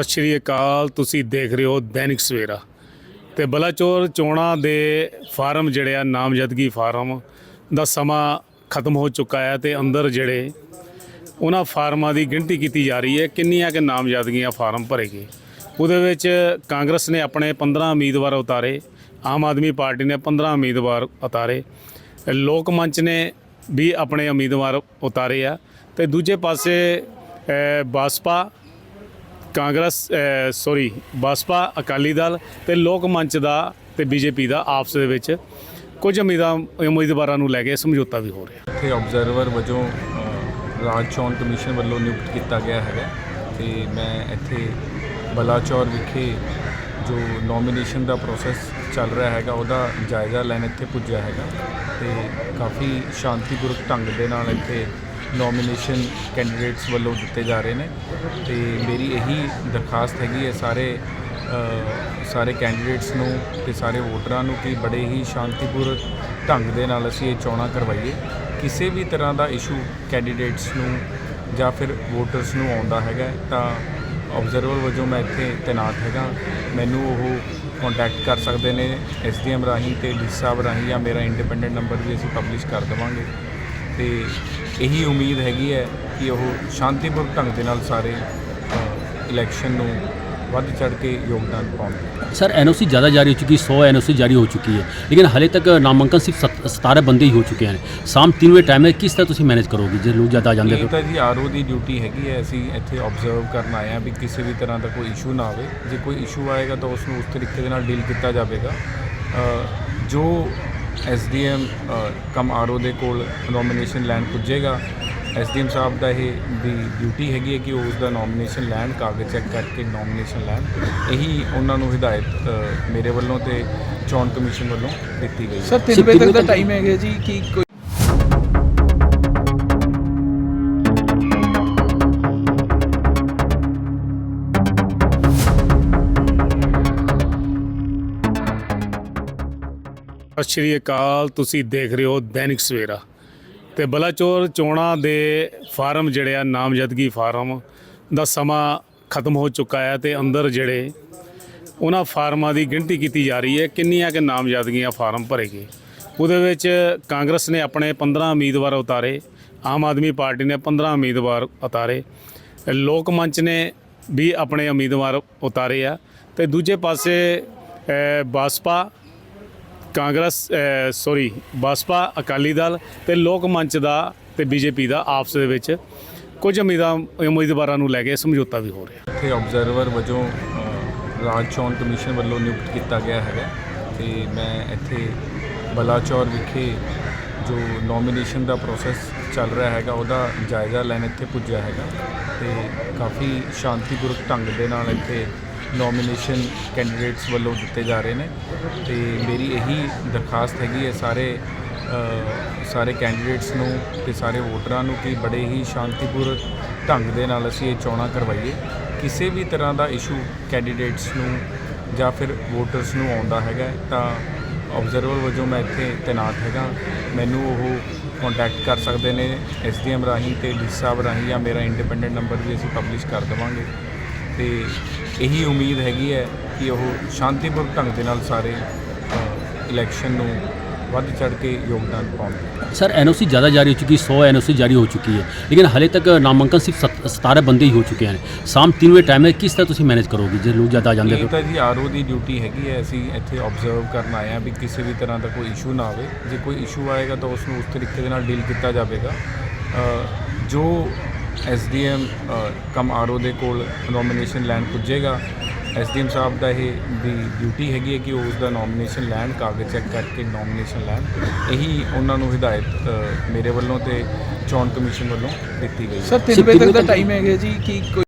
ਸਤਿ ਸ਼੍ਰੀ ਅਕਾਲ ਤੁਸੀਂ ਦੇਖ ਰਹੇ ਹੋ ਦੈਨਿਕ ਸਵੇਰਾ। ਤੇ ਬਲਾਚੌਰ ਚੋਣਾਂ ਦੇ ਫਾਰਮ ਜਿਹੜੇ ਆ ਨਾਮਜ਼ਦਗੀ ਫਾਰਮ ਦਾ ਸਮਾਂ ਖਤਮ ਹੋ ਚੁੱਕਾ ਹੈ ਤੇ ਅੰਦਰ ਜਿਹੜੇ ਉਹਨਾਂ ਫਾਰਮਾਂ ਦੀ ਗਿਣਤੀ ਕੀਤੀ ਜਾ ਰਹੀ ਹੈ ਕਿੰਨੀਆਂ ਕਿ ਨਾਮਜ਼ਦਗੀਆਂ ਫਾਰਮ ਭਰੇ ਗਏ ਉਹਦੇ ਵਿੱਚ ਕਾਂਗਰਸ ਨੇ ਆਪਣੇ 15 ਉਮੀਦਵਾਰ ਉਤਾਰੇ ਆਮ ਆਦਮੀ ਪਾਰਟੀ ਨੇ 15 ਉਮੀਦਵਾਰ ਉਤਾਰੇ। ਲੋਕ ਮੰਚ ਨੇ ਵੀ ਆਪਣੇ ਉਮੀਦਵਾਰ ਉਤਾਰੇ ਆ। ਤੇ ਦੂਜੇ ਪਾਸੇ ਅ, ਬਾਸਪਾ ਕਾਂਗਰਸ ਸੌਰੀ ਬਸਪਾ, ਅਕਾਲੀ ਦਲ ਤੇ ਲੋਕ ਮੰਚ ਦਾ ਤੇ ਬੀਜੇਪੀ ਦਾ ਆਪਸ ਦੇ ਵਿੱਚ ਕੁਝ ਉਮੀਦਾਂ, ਉਮੀਦਵਾਰਾਂ ਨੂੰ ਲੈ ਕੇ ਸਮਝੌਤਾ ਵੀ ਹੋ ਰਿਹਾ। ਇੱਥੇ ਆਬਜ਼ਰਵਰ ਵਜੋਂ ਰਾਜ ਚੋਣ ਕਮਿਸ਼ਨ ਵੱਲੋਂ ਨਿਯੁਕਤ ਕੀਤਾ ਗਿਆ ਹੈਗਾ ਤੇ ਮੈਂ ਇੱਥੇ ਬਲਾਚੌਰ ਵਿਖੇ ਜੋ ਨੋਮੀਨੇਸ਼ਨ ਦਾ ਪ੍ਰੋਸੈਸ ਚੱਲ ਰਿਹਾ ਹੈਗਾ, ਉਹਦਾ ਜਾਇਜ਼ਾ ਲੈਣ ਇੱਥੇ ਪੁੱਜਿਆ ਹੈਗਾ ਤੇ ਕਾਫੀ ਸ਼ਾਂਤੀਪੂਰਕ ਢੰਗ ਦੇ ਨਾਲ ਇੱਥੇ ਨੋਮੀਨੇਸ਼ਨ ਕੈਂਡੀਡੇਟਸ ਵੱਲੋਂ ਦਿੱਤੇ ਜਾ ਰਹੇ ਨੇ। ਤੇ ਮੇਰੀ ਇਹੀ ਦਰਖਾਸਤ ਹੈਗੀ ਹੈ ਸਾਰੇ ਸਾਰੇ ਕੈਂਡੀਡੇਟਸ ਨੂੰ ਤੇ ਸਾਰੇ ਵੋਟਰਾਂ ਨੂੰ ਕਿ ਬੜੇ ਹੀ ਸ਼ਾਂਤੀਪੂਰਵਕ ਢੰਗ ਦੇ ਨਾਲ ਅਸੀਂ ਇਹ ਚੋਣਾਂ ਕਰਵਾਈਏ। ਕਿਸੇ ਵੀ ਤਰ੍ਹਾਂ ਦਾ ਇਸ਼ੂ ਕੈਂਡੀਡੇਟਸ ਨੂੰ ਜਾਂ ਫਿਰ ਵੋਟਰਸ ਨੂੰ ਆਉਂਦਾ ਹੈਗਾ ਤਾਂ ਆਬਜ਼ਰਵਰ ਵਜੋਂ ਮੈਂ ਇੱਥੇ ਤੈਨਾਤ ਹੈਗਾ। ਮੈਨੂੰ ਉਹ ਕੰਟੈਕਟ ਕਰ ਸਕਦੇ ਨੇ ਐਸਡੀਐਮ ਰਾਹੀਂ ਤੇ ਡੀ ਸਾਹਿਬ ਰਾਹੀਂ ਜਾਂ ਮੇਰਾ ਇੰਡੀਪੈਂਡੈਂਟ ਨੰਬਰ ਵੀ ਅਸੀਂ ਪਬਲਿਸ਼ ਕਰ ਦੇਵਾਂਗੇ। ਤੇ ਇਹੀ ਉਮੀਦ ਹੈਗੀ ਹੈ ਕਿ ਉਹ ਸ਼ਾਂਤੀਪੂਰਨ ਢੰਗ ਦੇ ਨਾਲ ਸਾਰੇ ਇਲੈਕਸ਼ਨ ਨੂੰ ਵੱਧ ਚੜ ਕੇ ਯੋਗਦਾਨ ਪਾਉਣ ਸਰ ਐਨਓਸੀ ਜ਼ਿਆਦਾ ਜਾਰੀ ਹੋ ਚੁੱਕੀ 100 ਐਨਓਸੀ ਜਾਰੀ ਹੋ ਚੁੱਕੀ ਹੈ। ਲੇਕਿਨ ਹਲੇ ਤੱਕ ਨਾਮਾਂਕਨ ਸਿਰਫ 17 ਬੰਦੇ ਹੀ ਹੋ ਚੁੱਕੇ ਹਨ। ਸ਼ਾਮ 3 ਵਜੇ ਟਾਈਮ ਹੈ ਕਿਸ ਤਰ੍ਹਾਂ ਤੁਸੀਂ ਮੈਨੇਜ ਕਰੋਗੇ? ਜੇ ਲੋਕ ਜ਼ਿਆਦਾ ਜਾਂਦੇ ਤਾਂ ਜੀ ਆਰਓ ਦੀ ਡਿਊਟੀ ਹੈਗੀ ਹੈ। ਅਸੀਂ ਇੱਥੇ ਆਬਜ਼ਰਵ ਕਰਨ ਆਏ ਆ ਵੀ ਕਿਸੇ ਵੀ ਤਰ੍ਹਾਂ ਦਾ ਕੋਈ ਇਸ਼ੂ ਨਾ ਆਵੇ। ਜੇ ਕੋਈ ਇਸ਼ੂ ਆਏਗਾ ਤਾਂ ਉਸ ਨੂੰ ਉਸ ਤਰੀਕੇ ਦੇ ਨਾਲ ਡੀਲ ਕੀਤਾ ਜਾਵੇਗਾ। ਜੋ ਐਸਡੀਐਮ ਕਮ ਆਰਓ ਦੇ ਕੋਲ ਨੋਮੀਨੇਸ਼ਨ ਲੈਣ ਪੁੱਜੇਗਾ। ਐਸਡੀਐਮ ਸਾਹਿਬ ਦਾ ਇਹ ਦੀ ਡਿਊਟੀ ਹੈਗੀ ਹੈ ਕਿ ਉਹ ਉਸ ਦਾ ਨੋਮੀਨੇਸ਼ਨ ਲੈਣ ਕਾਗਜ਼ ਚੈੱਕ ਕਰਕੇ ਨੋਮੀਨੇਸ਼ਨ ਲੈਣ। ਇਹੀ ਉਹਨਾਂ ਨੂੰ ਹਦਾਇਤ ਮੇਰੇ ਵੱਲੋਂ ਤੇ ਚੋਣ ਕਮਿਸ਼ਨ ਵੱਲੋਂ ਦਿੱਤੀ ਗਈ ਹੈ। ਸਰ 3 ਸਿਰਫ ਵਜੇ ਤੱਕ ਦਾ ਟਾਈਮ ਹੈਗਾ ਜੀ? ਕਿ ਸਤਿ ਸ਼੍ਰੀ ਅਕਾਲ ਤੁਸੀਂ ਦੇਖ ਰਹੇ ਹੋ ਦੈਨਿਕ ਸਵੇਰਾ। ਤੇ ਬਲਾਚੌਰ ਚੋਣਾਂ ਦੇ ਫਾਰਮ ਜਿਹੜੇ ਆ ਨਾਮਜ਼ਦਗੀ ਫਾਰਮ ਦਾ ਸਮਾਂ ਖਤਮ ਹੋ ਚੁੱਕਾ ਹੈ ਤੇ ਅੰਦਰ ਜਿਹੜੇ ਉਹਨਾਂ ਫਾਰਮਾਂ ਦੀ ਗਿਣਤੀ ਕੀਤੀ ਜਾ ਰਹੀ ਹੈ ਕਿੰਨੀਆਂ ਕਿ ਨਾਮਜ਼ਦਗੀਆਂ ਫਾਰਮ ਭਰੇ ਗਏ ਉਹਦੇ ਵਿੱਚ ਕਾਂਗਰਸ ਨੇ ਆਪਣੇ 15 ਉਮੀਦਵਾਰ ਉਤਾਰੇ ਆਮ ਆਦਮੀ ਪਾਰਟੀ ਨੇ 15 ਉਮੀਦਵਾਰ ਉਤਾਰੇ। ਲੋਕ ਮੰਚ ਨੇ ਵੀ ਆਪਣੇ ਉਮੀਦਵਾਰ ਉਤਾਰੇ ਆ। ਤੇ ਦੂਜੇ ਪਾਸੇ ਅ, ਬਾਸਪਾ ਕਾਂਗਰਸ ਸੌਰੀ ਬਸਪਾ, ਅਕਾਲੀ ਦਲ ਤੇ ਲੋਕ ਮੰਚ ਦਾ ਤੇ ਬੀਜੇਪੀ ਦਾ ਆਪਸ ਦੇ ਵਿੱਚ ਕੁਝ ਉਮੀਦਾਂ, ਉਮੀਦਵਾਰਾਂ ਨੂੰ ਲੈ ਕੇ ਸਮਝੌਤਾ ਵੀ ਹੋ ਰਿਹਾ। ਇੱਥੇ ਆਬਜ਼ਰਵਰ ਵਜੋਂ ਰਾਜ ਚੋਣ ਕਮਿਸ਼ਨ ਵੱਲੋਂ ਨਿਯੁਕਤ ਕੀਤਾ ਗਿਆ ਹੈਗਾ ਤੇ ਮੈਂ ਇੱਥੇ ਬਲਾਚੌਰ ਵਿਖੇ ਜੋ ਨੋਮੀਨੇਸ਼ਨ ਦਾ ਪ੍ਰੋਸੈਸ ਚੱਲ ਰਿਹਾ ਹੈਗਾ, ਉਹਦਾ ਜਾਇਜ਼ਾ ਲੈਣ ਇੱਥੇ ਪੁੱਜਿਆ ਹੈਗਾ ਤੇ ਕਾਫੀ ਸ਼ਾਂਤੀਪੂਰਕ ਢੰਗ ਦੇ ਨਾਲ ਇੱਥੇ ਨੋਮੀਨੇਸ਼ਨ ਕੈਂਡੀਡੇਟਸ ਵੱਲੋਂ ਦਿੱਤੇ ਜਾ ਰਹੇ ਨੇ। ਤੇ ਮੇਰੀ ਇਹੀ ਦਰਖਾਸਤ ਹੈਗੀ ਹੈ ਸਾਰੇ ਸਾਰੇ ਕੈਂਡੀਡੇਟਸ ਨੂੰ ਤੇ ਸਾਰੇ ਵੋਟਰਾਂ ਨੂੰ ਕਿ ਬੜੇ ਹੀ ਸ਼ਾਂਤੀਪੂਰ ਢੰਗ ਦੇ ਨਾਲ ਅਸੀਂ ਇਹ ਚੋਣਾਂ ਕਰਵਾਈਏ। ਕਿਸੇ ਵੀ ਤਰ੍ਹਾਂ ਦਾ ਇਸ਼ੂ ਕੈਂਡੀਡੇਟਸ ਨੂੰ ਜਾਂ ਫਿਰ ਵੋਟਰਸ ਨੂੰ ਆਉਂਦਾ ਹੈਗਾ ਤਾਂ ਆਬਜ਼ਰਵਰ ਵਜੋਂ ਮੈਂ ਇੱਥੇ ਤੈਨਾਤ ਹੈਗਾ। ਮੈਨੂੰ ਉਹ ਕੰਟੈਕਟ ਕਰ ਸਕਦੇ ਨੇ ਐਸਡੀਐਮ ਰਾਹੀਂ ਤੇ ਡੀ ਸਾਹਿਬ ਰਾਹੀਂ ਜਾਂ ਮੇਰਾ ਇੰਡੀਪੈਂਡੈਂਟ ਨੰਬਰ ਵੀ ਅਸੀਂ ਪਬਲਿਸ਼ ਕਰ ਦੇਵਾਂਗੇ। ਤੇ ਇਹੀ ਉਮੀਦ ਹੈਗੀ ਹੈ ਕਿ ਉਹ ਸ਼ਾਂਤੀਪੂਰਨ ਢੰਗ ਦੇ ਨਾਲ ਸਾਰੇ ਇਲੈਕਸ਼ਨ ਨੂੰ ਵੱਧ ਚੜ ਕੇ ਯੋਗਦਾਨ ਪਾਉਣ ਸਰ ਐਨਓਸੀ ਜ਼ਿਆਦਾ ਜਾਰੀ ਹੋ ਚੁੱਕੀ 100 ਐਨਓਸੀ ਜਾਰੀ ਹੋ ਚੁੱਕੀ ਹੈ। ਲੇਕਿਨ ਹਲੇ ਤੱਕ ਨਾਮਾਂਕਨ ਸਿਰਫ 17 ਬੰਦੇ ਹੀ ਹੋ ਚੁੱਕੇ ਹਨ। ਸ਼ਾਮ 3 ਵਜੇ ਟਾਈਮ ਹੈ ਕਿਸ ਤਰ੍ਹਾਂ ਤੁਸੀਂ ਮੈਨੇਜ ਕਰੋਗੇ? ਜੇ ਲੋਕ ਜ਼ਿਆਦਾ ਜਾਂਦੇ ਹੋ ਤਾਂ ਜੀ ਆਰਓ ਦੀ ਡਿਊਟੀ ਹੈਗੀ ਹੈ। ਅਸੀਂ ਇੱਥੇ ਆਬਜ਼ਰਵ ਕਰਨ ਆਏ ਆ ਵੀ ਕਿਸੇ ਵੀ ਤਰ੍ਹਾਂ ਦਾ ਕੋਈ ਇਸ਼ੂ ਨਾ ਆਵੇ। ਜੇ ਕੋਈ ਇਸ਼ੂ ਆਏਗਾ ਤਾਂ ਉਸ ਨੂੰ ਉਸ ਤਰੀਕੇ ਦੇ ਨਾਲ ਡੀਲ ਕੀਤਾ ਜਾਵੇਗਾ। ਜੋ ਐਸਡੀਐਮ ਕਮ ਆਰਓ ਦੇ ਕੋਲ ਨੋਮੀਨੇਸ਼ਨ ਲੈਣ ਪੁੱਜੇਗਾ। ਐਸਡੀਐਮ ਸਾਹਿਬ ਦਾ ਇਹ ਦੀ ਡਿਊਟੀ ਹੈਗੀ ਹੈ ਕਿ ਉਹ ਉਸ ਦਾ ਨੋਮੀਨੇਸ਼ਨ ਲੈਣ ਕਾਗਜ਼ ਚੈੱਕ ਕਰਕੇ ਨੋਮੀਨੇਸ਼ਨ ਲੈਣ। ਇਹੀ ਉਹਨਾਂ ਨੂੰ ਹਦਾਇਤ ਮੇਰੇ ਵੱਲੋਂ ਤੇ ਚੋਣ ਕਮਿਸ਼ਨ ਵੱਲੋਂ ਦਿੱਤੀ ਗਈ ਹੈ। ਸਰ 3 ਸਿਰਫ ਵਜੇ ਤੱਕ ਦਾ ਟਾਈਮ ਹੈਗਾ ਜੀ ਕਿ ਕੋਈ